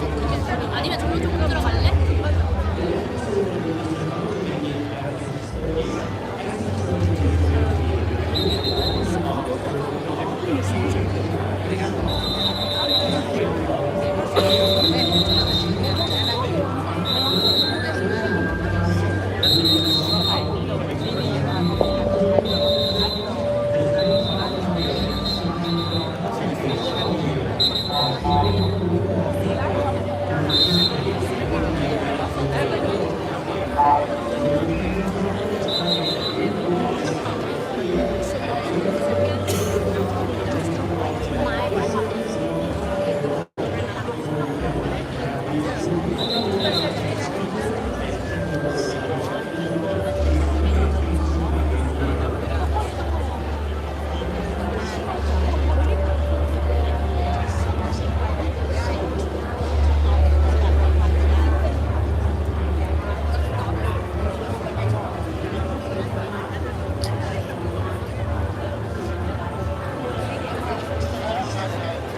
보겠어. 아니면 저로 좀 들어갈래?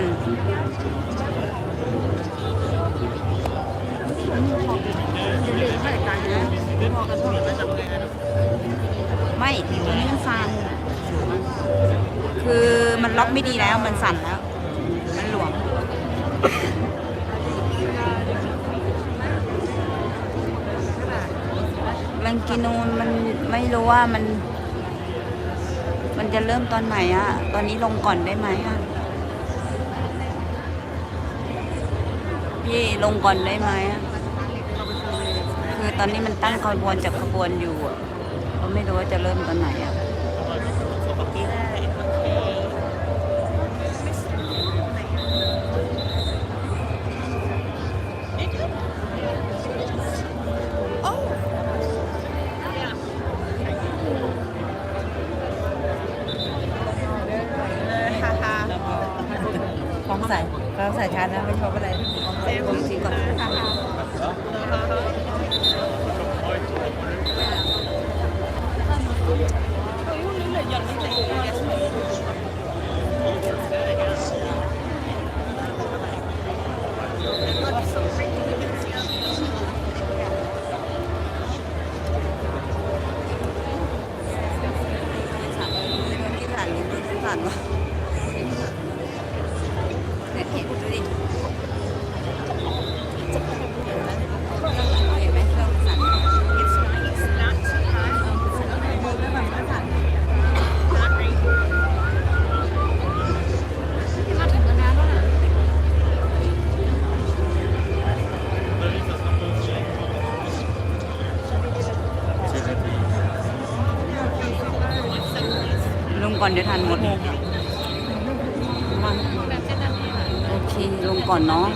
สั่นไม่ตัวนี้มันสั่นคือมันล็อกไม่ดีแล้วมันสั่นแล้ว มันหลวมลังกินูนมันไม่รู้ว่ามัน มันจะเริ่มตอนไหนอะตอนนี้ลงก่อนได้ไหมอะ พี่ลงก่อนได้ไหมอะคือตอนนี้มันตั้งขบวนจากขบวนอยู่อะก็ไม่รู้ว่าจะเริ่มตอนไหนอะ ของใส่ก็ใส่ชานะไม่ชอบอะไรผมสีก่อนที่สั่นนี่ที่สั่นวะ งก่อนเดี๋ยวทันหมด โอเค ลงก่อนเนาะ